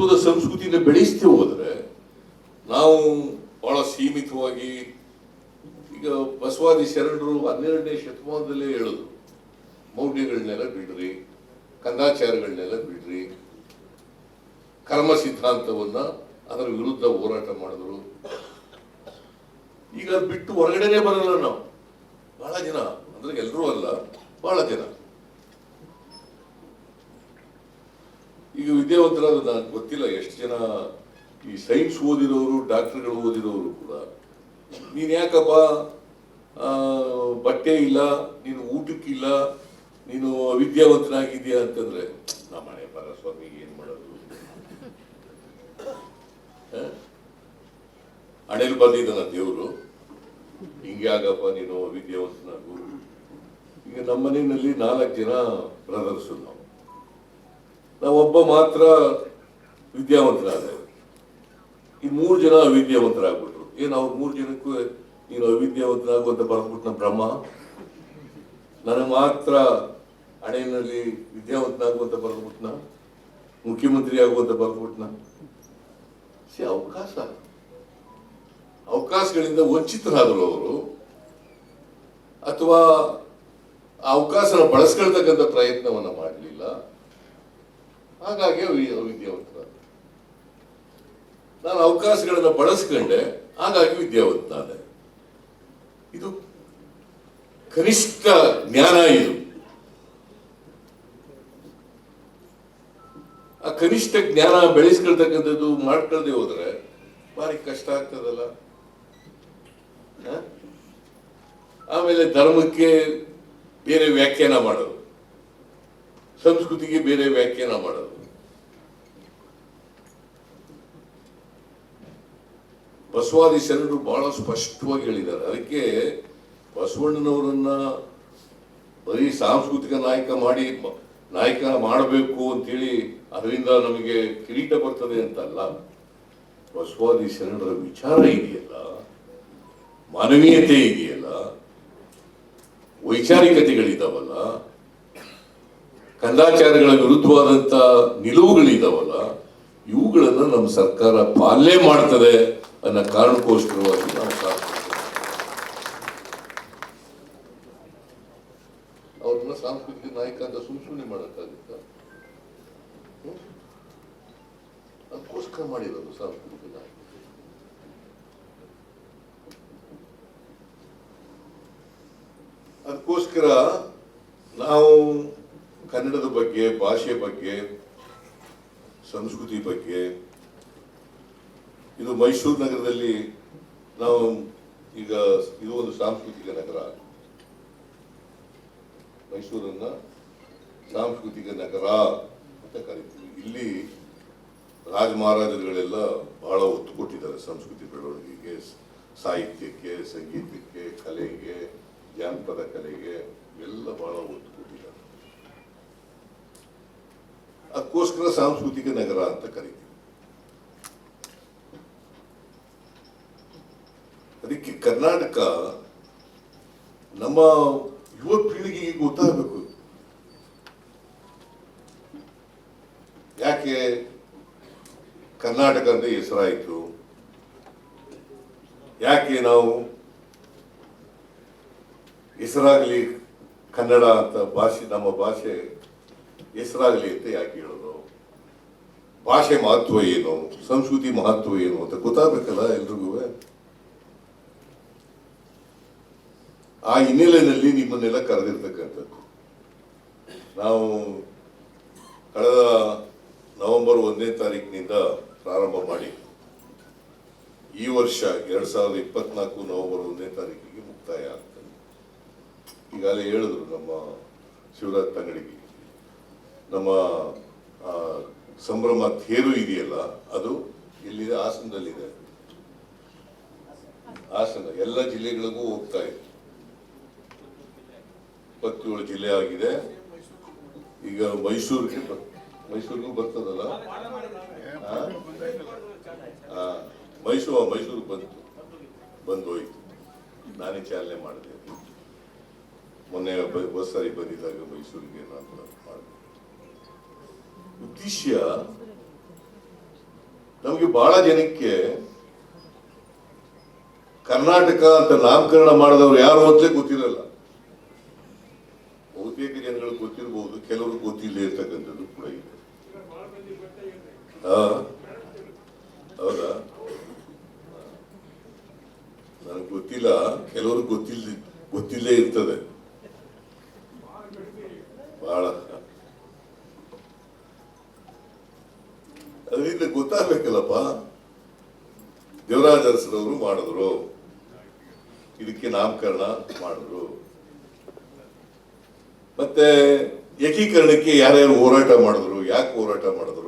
ಸಂಸ್ಕೃತಿನ ಬೆಳೆಸ್ತೀವಿ ಹೋದರೆ ನಾವು ಬಹಳ ಸೀಮಿತವಾಗಿ ಈಗ ಬಸವಾದಿ ಶರಣರು ಹನ್ನೆರಡನೇ ಶತಮಾನದಲ್ಲೇ ಹೇಳೋದು ಮೌಢ್ಯಗಳನ್ನೆಲ್ಲ ಬಿಡ್ರಿ, ಕಂದಾಚಾರಗಳನ್ನೆಲ್ಲ ಬಿಡ್ರಿ. ಕರ್ಮ ಸಿದ್ಧಾಂತವನ್ನ ಅದರ ವಿರುದ್ಧ ಹೋರಾಟ ಮಾಡಿದ್ರು. ಈಗ ಬಿಟ್ಟು ಹೊರಗಡೆನೆ ಬರಲ್ಲ ನಾವು. ಬಹಳ ಜನ, ಅಂದ್ರೆ ಎಲ್ಲರೂ ಅಲ್ಲ, ಬಹಳ ಜನ. ಈಗ ವಿದ್ಯಾವಂತರಾದ ನನಗೆ ಗೊತ್ತಿಲ್ಲ, ಎಷ್ಟು ಜನ ಈ ಸೈನ್ಸ್ ಓದಿರೋರು ಡಾಕ್ಟರ್ಗಳು ಓದಿರೋರು ಕೂಡ. ನೀನು ಯಾಕಪ್ಪ ಬಟ್ಟೆ ಇಲ್ಲ, ನೀನು ಊಟಕ್ಕಿಲ್ಲ, ನೀನು ವಿದ್ಯಾವಂತನಾಗಿದ್ಯಾ ಅಂತಂದ್ರೆ, ನಮ್ಮ ಮನೆ ಬರ ಸ್ವಾಮಿಗೆ ಏನ್ ಮಾಡೋದು? ಹಣೆಯಲ್ಲಿ ಬಂದಿದ್ದಲ್ಲ ದೇವರು. ಹಿಂಗೆ ಆಗಪ್ಪ, ನೀನು ವಿದ್ಯಾವಂತನಾಗು. ಈಗ ನಮ್ಮ ಮನೆಯಲ್ಲಿ ನಾಲ್ಕು ಜನ ಬ್ರದರ್ಸು ನಾವು. ನಾವೊಬ್ಬ ಮಾತ್ರ ವಿದ್ಯಾವಂತರಾದ ಈ ಮೂರು ಜನ ಅವಿದ್ಯಾವಂತರಾಗ್ಬಿಟ್ರು. ಏನು ಅವ್ರ ಮೂರು ಜನಕ್ಕೂ ನೀನು ಅವಿದ್ಯಾವಂತನಾಗು ಅಂತ ನಮ್ಮ ಬ್ರಹ್ಮ? ನನಗೆ ಮಾತ್ರ ಹಣೆಯಲ್ಲಿ ವಿದ್ಯಾವಂತನಾಗುವಂತ ಬರ್ದ್ಬಿಟ್ನ ಮುಖ್ಯಮಂತ್ರಿ ಆಗುವಂತ ಬರೆದ್ಬಿಟ್ನ ಸಿ ಅವಕಾಶ. ಅವಕಾಶಗಳಿಂದ ವಂಚಿತರಾದರು ಅವರು. ಅಥವಾ ಅವಕಾಶನ ಬಳಸ್ಕೊಳ್ತಕ್ಕಂಥ ಪ್ರಯತ್ನವನ್ನ ಮಾಡಲಿಲ್ಲ. ಹಾಗಾಗಿ ವಿದ್ಯಾವಂತ ನಾನು ಅವಕಾಶಗಳನ್ನು ಬಳಸ್ಕೊಂಡೆ, ಹಾಗಾಗಿ ವಿದ್ಯಾವಂತನಾದೆ ಇದು ಕನಿಷ್ಠ ಜ್ಞಾನ ಇದು. ಆ ಕನಿಷ್ಠ ಜ್ಞಾನ ಬೆಳೆಸ್ಕೊಳ್ತಕ್ಕಂಥದ್ದು ಮಾಡ್ಕೊಳ್ದೆ ಹೋದ್ರೆ ಭಾರಿ ಕಷ್ಟ ಆಗ್ತದಲ್ಲ? ಆಮೇಲೆ ಧರ್ಮಕ್ಕೆ ಬೇರೆ ವ್ಯಾಖ್ಯಾನ ಮಾಡೋದು. ಸಂಸ್ಕೃತಿಗೆ ಬೇರೆ ವ್ಯಾಖ್ಯಾನ ಮಾಡೋದು. ಬಸವಾದಿ ಶರಣರು ಬಹಳ ಸ್ಪಷ್ಟವಾಗಿ ಹೇಳಿದ್ದಾರೆ. ಅದಕ್ಕೆ ಬಸವಣ್ಣನವರನ್ನ ಬರೀ ಸಾಂಸ್ಕೃತಿಕ ನಾಯಕ ಮಾಡಿ, ನಾಯಕ ಮಾಡಬೇಕು ಅಂತೇಳಿ ಅದರಿಂದ ನಮಗೆ ಕಿರೀಟ ಬರ್ತದೆ ಅಂತಲ್ಲ. ಬಸವಾದಿ ಶರಣರ ವಿಚಾರ ಇದೆಯಲ್ಲ, ಮಾನವೀಯತೆ ಇದೆಯಲ್ಲ, ವೈಚಾರಿಕತೆಗಳಿದಾವಲ್ಲ, ಕಂದಾಚಾರಗಳ ವಿರುದ್ಧವಾದಂತ ನಿಲುವುಗಳಿದಾವಲ್ಲ, ಇವುಗಳನ್ನ ನಮ್ಮ ಸರ್ಕಾರ ಪಾಲನೆ ಮಾಡ್ತದೆ. ಅನ್ನೋ ಕಾರಣಕ್ಕೋಸ್ಕರವಾಗಿ ನಾವು ಸಾಕ್ತೀವಿ. ಅವ್ರನ್ನ ಸಾಂಸ್ಕೃತಿಕ ನಾಯಕ ಅಂತ ಸುಮ್ ಸುಮ್ಮನೆ ಮಾಡಕ್ಕಾಗುತ್ತ? ಅದಕ್ಕೋಸ್ಕರ ಮಾಡಿರೋದು ಸಾಂಸ್ಕೃತಿಕ ನಾಯಕ. ಅದಕ್ಕೋಸ್ಕರ ನಾವು ಕನ್ನಡದ ಬಗ್ಗೆ ಭಾಷೆ ಬಗ್ಗೆ, ಸಂಸ್ಕೃತಿ ಬಗ್ಗೆ ಇದು ಮೈಸೂರು ನಗರದಲ್ಲಿ ನಾವು ಈಗ ಇದು ಒಂದು ಸಾಂಸ್ಕೃತಿಕ ನಗರ. ಮೈಸೂರನ್ನ ಸಾಂಸ್ಕೃತಿಕ ನಗರ ಅಂತ ಕರಿತೀವಿ. ಇಲ್ಲಿ ರಾಜ ಮಹಾರಾಜರುಗಳೆಲ್ಲ ಬಹಳ ಒತ್ತು ಕೊಟ್ಟಿದ್ದಾರೆ ಸಂಸ್ಕೃತಿ ಬೆಳವಣಿಗೆಗೆ, ಸಾಹಿತ್ಯಕ್ಕೆ, ಸಂಗೀತಕ್ಕೆ, ಕಲೆಗೆ, ಜಾನಪದ ಕಲೆಗೆ ಎಲ್ಲ ಬಹಳ ಒತ್ತು ಕೊಟ್ಟಿದ್ದಾರೆ. ಅದಕ್ಕೋಸ್ಕರ ಸಾಂಸ್ಕೃತಿಕ ನಗರ ಅಂತ ಕರಿತೀವಿ ಅದಕ್ಕೆ ಕರ್ನಾಟಕ ನಮ್ಮ ಯುವ ಪೀಳಿಗೆಗೆ ಗೊತ್ತಾಗಬೇಕು. ಯಾಕೆ ಕರ್ನಾಟಕ ಅಂತ ಹೆಸರಾಯಿತು? ಯಾಕೆ ನಾವು ಹೆಸರಾಗಲಿ ಕನ್ನಡ ಅಂತ ಭಾಷೆ, ನಮ್ಮ ಭಾಷೆ ಹೆಸರಾಗಲಿ ಅಂತ ಯಾಕೆ ಹೇಳೋದು? ಭಾಷೆ ಮಹತ್ವ ಏನು? ಸಂಸ್ಕೃತಿ ಮಹತ್ವ ಏನು ಅಂತ ಗೊತ್ತಾಗಬೇಕಲ್ಲ ಎಲ್ರಿಗೂ? ಆ ಹಿನ್ನೆಲೆಯಲ್ಲಿ ನಿಮ್ಮನ್ನೆಲ್ಲ ಕರೆದಿರ್ತಕ್ಕಂಥದ್ದು. ನಾವು ಕಳೆದ ನವೆಂಬರ್ ಒಂದನೇ ತಾರೀಕಿನಿಂದ ಪ್ರಾರಂಭ ಮಾಡಿ ಈ ವರ್ಷ ಎರಡ್ ಸಾವಿರದ ಇಪ್ಪತ್ನಾಲ್ಕು ನವೆಂಬರ್ ಒಂದನೇ ತಾರೀಕಿಗೆ ಮುಕ್ತಾಯ ಆಗ್ತದೆ. ಈಗಾಗಲೇ ಹೇಳಿದ್ರು ನಮ್ಮ ಶಿವರಾಜ್ ತಂಗಡಿಗೆ. ನಮ್ಮ ಸಂಭ್ರಮ ತೇರು ಇದೆಯಲ್ಲ, ಅದು ಇಲ್ಲಿದೆ ಹಾಸನದಲ್ಲಿದೆ. ಹಾಸನ. ಎಲ್ಲ ಜಿಲ್ಲೆಗಳಿಗೂ ಹೋಗ್ತಾ ಇದೆ. ಇಪ್ಪತ್ತೇಳು ಜಿಲ್ಲೆ ಆಗಿದೆ. ಈಗ ಮೈಸೂರಿಗೆ ಮೈಸೂರಿಗೂ ಬರ್ತದಲ್ಲ? ಮೈಸೂರು ಮೈಸೂರು ಬಂತು ಬಂದು ಹೋಯ್ತು. ನಾನೇ ಚಾಲನೆ ಮಾಡಿದೆ. ಮೊನ್ನೆ ಬಸ್ ಸಾರಿ ಬಂದಿದ್ದಾಗ ಮೈಸೂರಿಗೆ ನಾನು ಮಾಡಿದೆ. ಉದ್ದೇಶ, ನಮಗೆ ಬಹಳ ಜನಕ್ಕೆ ಕರ್ನಾಟಕ ಅಂತ ನಾಮಕರಣ ಮಾಡಿದವರು ಯಾರು ಅಂತ ಗೊತ್ತಿರಲ್ಲ ಬಹುತೇಕ ಜನಗಳು ಗೊತ್ತಿರಬಹುದು ಕೆಲವರು ಗೊತ್ತಿಲ್ಲದೆ ಇರ್ತಕ್ಕಂಥದ್ದು ಕೂಡ ಇದೆ ಹಾ ಹೌದಾ ಗೊತ್ತಿಲ್ಲ, ಕೆಲವರು ಗೊತ್ತಿಲ್ಲ ಗೊತ್ತಿಲ್ಲೇ ಇರ್ತದೆ. ಬಹಳ ಅದರಿಂದ ಗೊತ್ತಾಗ್ಬೇಕಲ್ಲಪ್ಪ. ದೇವರಾಜ ಮಾಡಿದ್ರು. ಇದಕ್ಕೆ ನಾಮಕರಣ ಮಾಡಿದ್ರು. ಮತ್ತೆ ಏಕೀಕರಣಕ್ಕೆ ಯಾರ್ಯಾರು ಹೋರಾಟ ಮಾಡಿದ್ರು, ಯಾಕೆ ಹೋರಾಟ ಮಾಡಿದ್ರು?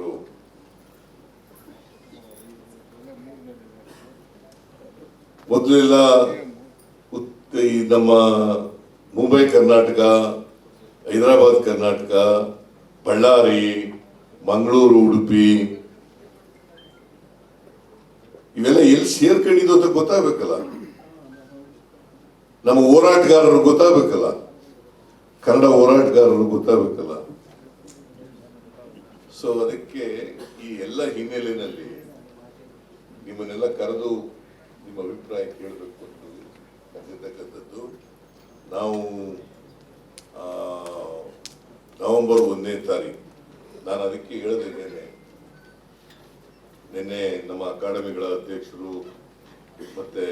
ಮೊದಲೆಲ್ಲ ಈ ನಮ್ಮ ಮುಂಬೈ, ಕರ್ನಾಟಕ, ಹೈದರಾಬಾದ್, ಕರ್ನಾಟಕ, ಬಳ್ಳಾರಿ, ಮಂಗಳೂರು, ಉಡುಪಿ, ಇವೆಲ್ಲ ಎಲ್ಲಿ ಸೇರ್ಕೊಂಡಿದ್ದು ಅಂತ ಗೊತ್ತಾಗಬೇಕಲ್ಲ. ನಮ್ಮ ಹೋರಾಟಗಾರರು ಗೊತ್ತಾಗಬೇಕಲ್ಲ. ಕನ್ನಡ ಹೋರಾಟಗಾರರು ಗೊತ್ತಾಗಬೇಕಲ್ಲ. ಸೊ ಅದಕ್ಕೆ ಈ ಎಲ್ಲ ಹಿನ್ನೆಲೆಯಲ್ಲಿ ನಿಮ್ಮನ್ನೆಲ್ಲ ಕರೆದು ನಿಮ್ಮ ಅಭಿಪ್ರಾಯ ಕೇಳಬೇಕು ಅನ್ನೋದು ಕರೆದಿರ್ತಕ್ಕಂಥದ್ದು ನಾವು ನವೆಂಬರ್ ಒಂದನೇ ತಾರೀಕು ನಾನು ಅದಕ್ಕೆ ಹೇಳಿದೆ ನಿನ್ನೆ. ನಮ್ಮ ಅಕಾಡೆಮಿಗಳ ಅಧ್ಯಕ್ಷರು ಮತ್ತೆ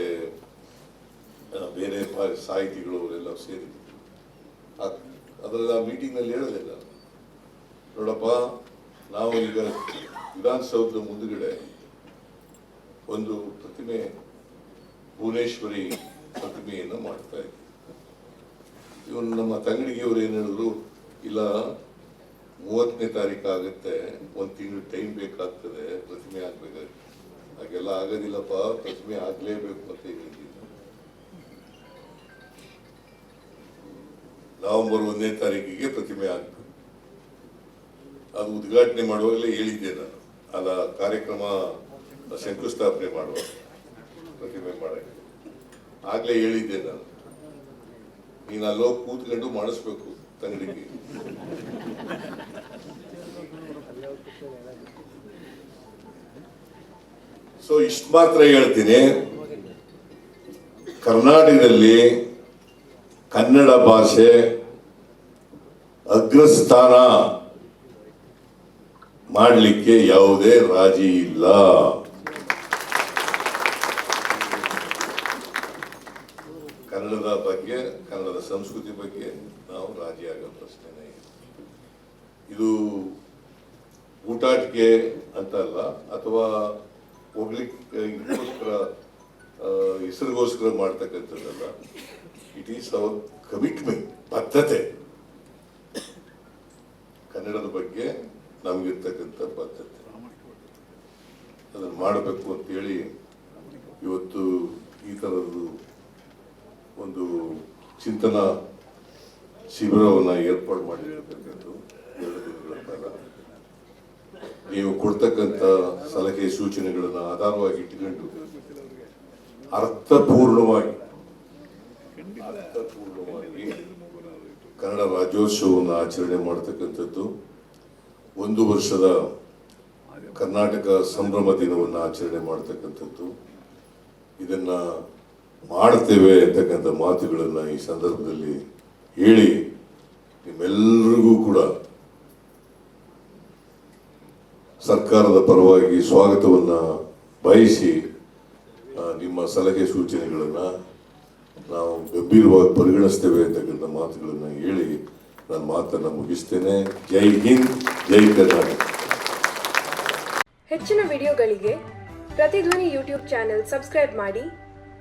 ಬೇರೆ ಸಾಹಿತಿಗಳು ಅವರೆಲ್ಲ ಸೇರಿ. ಅದರಲ್ಲಿ ಆ ಮೀಟಿಂಗ್ನಲ್ಲಿ ಹೇಳಿದೆ ನಾನು. ನೋಡಪ್ಪ, ನಾವು ಈಗ ವಿಧಾನಸೌಧದ ಮುಂದುಗಡೆ ಒಂದು ಪ್ರತಿಮೆ ಭುವನೇಶ್ವರಿ ಪ್ರತಿಮೆಯನ್ನು ಮಾಡ್ತಾ ಇದ್ವಿ ಇವನು ನಮ್ಮ ತಂಗಡಿಗೆಯವರು ಏನು ಹೇಳಿದ್ರು, ಇಲ್ಲ, ಮೂವತ್ತನೇ ತಾರೀಕು ಆಗುತ್ತೆ, ಒಂದು ತಿಂಗಳು ಟೈಮ್ ಬೇಕಾಗ್ತದೆ, ಪ್ರತಿಮೆ ಆಗ್ಬೇಕಾಗುತ್ತೆ. ಹಾಗೆಲ್ಲ ಆಗೋದಿಲ್ಲಪ್ಪ, ಪ್ರತಿಮೆ ಆಗಲೇಬೇಕು ಅಂತ ಹೇಳಿದ್ದೀನಿ ನವೆಂಬರ್ ಒಂದನೇ ತಾರೀಕಿಗೆ ಪ್ರತಿಮೆ ಆಗ್ತದೆ ಅದು ಉದ್ಘಾಟನೆ ಮಾಡುವಾಗಲೇ ಹೇಳಿದ್ದೆ ನಾನು. ಅಲ್ಲ, ಕಾರ್ಯಕ್ರಮ ಶಂಕುಸ್ಥಾಪನೆ ಮಾಡುವ ಪ್ರತಿಮೆ ಮಾಡಕ್ಕೆ. ಆಗ್ಲೇ ಹೇಳಿದ್ದೆ ನಾನು. ನೀನು ಅಲ್ಲೋಗಿ ಕೂತ್ಕೊಂಡು ಮಾಡಿಸ್ಬೇಕು ತಂಗಡಿಗೆ. ಸೊ ಇಷ್ಟು ಮಾತ್ರ ಹೇಳ್ತೀನಿ. ಕರ್ನಾಟಕದಲ್ಲಿ ಕನ್ನಡ ಭಾಷೆ ಅಗ್ರಸ್ಥಾನ ಮಾಡಲಿಕ್ಕೆ ಯಾವುದೇ ರಾಜಿ ಇಲ್ಲ. ಕನ್ನಡದ ಬಗ್ಗೆ, ಕನ್ನಡದ ಸಂಸ್ಕೃತಿ ಬಗ್ಗೆ ನಾವು ರಾಜಿಯಾಗೋ ಪ್ರಶ್ನೆನೇ ಇದು ಊಟಾಟಿಕೆ ಅಂತ ಅಲ್ಲ, ಅಥವಾ ಹೋಗ್ಲಿಕ್ಕೆ ಇದಕ್ಕೋಸ್ಕರ ಹೆಸರಿಗೋಸ್ಕರ ಮಾಡ್ತಕ್ಕಂಥದ್ದಲ್ಲ. ಇಟ್ ಈಸ್ ಅವರ್ ಕಮಿಟ್ಮೆಂಟ್ ಬದ್ಧತೆ. ಕನ್ನಡದ ಬಗ್ಗೆ ನಮಗಿರ್ತಕ್ಕಂಥ ಬದ್ಧತೆ. ಅದನ್ನು ಮಾಡಬೇಕು ಅಂತೇಳಿ ಇವತ್ತು ಈ ಥರದ್ದು ಒಂದು ಚಿಂತನಾ ಶಿಬಿರವನ್ನು ಏರ್ಪಾಡು ಮಾಡಿರ್ತಕ್ಕಂಥದ್ದು ಎರಡು ನೀವು ಕೊಡ್ತಕ್ಕಂಥ ಸಲಹೆ ಸೂಚನೆಗಳನ್ನು ಆಧಾರವಾಗಿ ಇಟ್ಟುಕೊಂಡು ಅರ್ಥಪೂರ್ಣವಾಗಿ ಅರ್ಥಪೂರ್ಣವಾಗಿ ಕನ್ನಡ ರಾಜ್ಯೋತ್ಸವವನ್ನು ಆಚರಣೆ ಮಾಡತಕ್ಕಂಥದ್ದು, ಒಂದು ವರ್ಷದ ಕರ್ನಾಟಕ ಸಂಭ್ರಮ ದಿನವನ್ನು ಆಚರಣೆ ಮಾಡತಕ್ಕಂಥದ್ದು, ಇದನ್ನ ಮಾಡ್ತೇವೆ ಅಂತಕ್ಕಂಥ ಮಾತುಗಳನ್ನು ಈ ಸಂದರ್ಭದಲ್ಲಿ ಹೇಳಿ ನಿಮ್ಮೆಲ್ಲರಿಗೂ ಕೂಡ ಸರ್ಕಾರದ ಪರವಾಗಿ ಸ್ವಾಗತವನ್ನ ಬಯಸಿ ನಿಮ್ಮ ಸಲಹೆ ಸೂಚನೆಗಳನ್ನು ನಾವು ಗಂಭೀರವಾಗಿ ಪರಿಗಣಿಸ್ತೇವೆ ಅಂತಕ್ಕಂಥ ಮಾತುಗಳನ್ನು ಹೇಳಿ ನನ್ನ ಮಾತನ್ನು ಮುಗಿಸ್ತೇನೆ. ಜೈ ಹಿಂದ್, ಜೈ ಕರ್ನಾಟಕ. ಹೆಚ್ಚಿನ ವಿಡಿಯೋಗಳಿಗೆ ಪ್ರತಿಧ್ವನಿ ಯೂಟ್ಯೂಬ್ ಚಾನೆಲ್ ಸಬ್ಸ್ಕ್ರೈಬ್ ಮಾಡಿ.